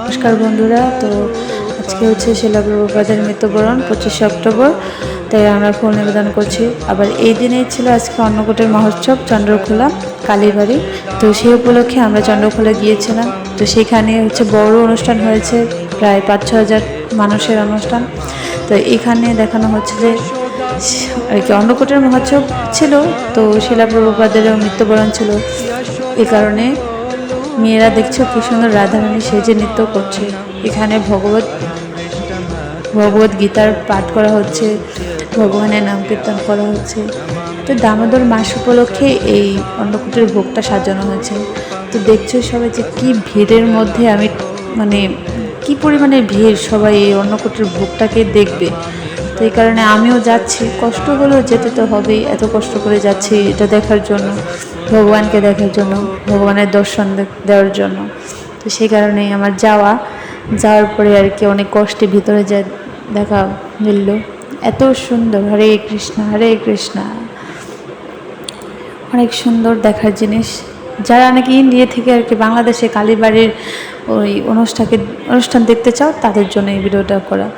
নমস্কার বন্ধুরা, তো আজকে হচ্ছে শিলা প্রভুপাদের মৃত্যুবরণ, পঁচিশে অক্টোবর। তাই আমরা ফুল নিবেদন করছি। আবার এই দিনেই ছিল আজকে অন্নকূটের মহোৎসব, চন্দ্রখোলা, কালীবাড়ি। তো সেই উপলক্ষে আমরা চন্দ্রখোলা গিয়েছিলাম। তো সেখানে হচ্ছে বড় অনুষ্ঠান হয়েছে, প্রায় পাঁচ ছ হাজার মানুষের অনুষ্ঠান। তো এখানে দেখানো হচ্ছে যে, আর কি, অন্নকূটের মহোৎসব ছিল। তো শিলা প্রভুপাদেরও মৃত্যুবরণ ছিল। এ কারণে মেয়েরা দেখছ কি সুন্দর রাধারানী সেজে নৃত্য করছে। এখানে ভগবত ভগবত গীতার পাঠ করা হচ্ছে, ভগবানের নাম কীর্তন করা হচ্ছে। তো দামোদর মাস উপলক্ষে এই অন্নকূটের ভোগটা সাজানো হয়েছে। তো দেখছ সবাই যে কি ভিড়ের মধ্যে আমি মানে কি পরিমাণে ভিড় সবাই এই অন্নকূটের ভোগটাকে দেখবে। তো এই কারণে আমিও যাচ্ছি। কষ্ট হলেও যেতে তো হবেই, এত কষ্ট করে যাচ্ছি এটা দেখার জন্য। ভগবানকে দেখার জন্য, ভগবানের দর্শন দেওয়ার জন্য। তো সেই কারণেই আমার যাওয়া, যাওয়ার পরে আর কি অনেক কষ্টে ভিতরে যা দেখা মিলল। এত সুন্দর, হরে কৃষ্ণ হরে কৃষ্ণ। অনেক সুন্দর দেখার জিনিস। যারা নাকি ইন্ডিয়া থেকে আর কি বাংলাদেশে কালীবাড়ির ওই অনুষ্ঠানকে অনুষ্ঠান দেখতে চাও, তাদের জন্য এই ভিডিওটা করা।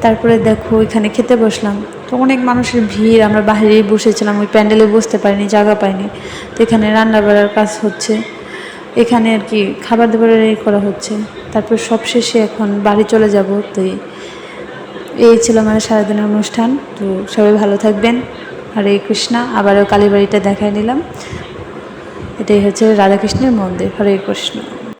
তারপরে দেখো এখানে খেতে বসলাম। তো অনেক মানুষের ভিড়, আমরা বাইরেই বসেছিলাম, ওই প্যান্ডেলে বসতে পারিনি, জায়গা পাইনি। তো এখানে রান্না বাড়ার কাজ হচ্ছে। এখানে আর কি খাবার দাবারের করা হচ্ছে। তারপর সবশেষে এখন বাড়ি চলে যাব। তো এই- এই ছিল আমার সারাদিনের অনুষ্ঠান। তো সবাই ভালো থাকবেন। হরে কৃষ্ণা, আবারও কালীবাড়িটা দেখায় নিলাম। এটাই হচ্ছে রাধাকৃষ্ণের মন্দির, হরে কৃষ্ণ।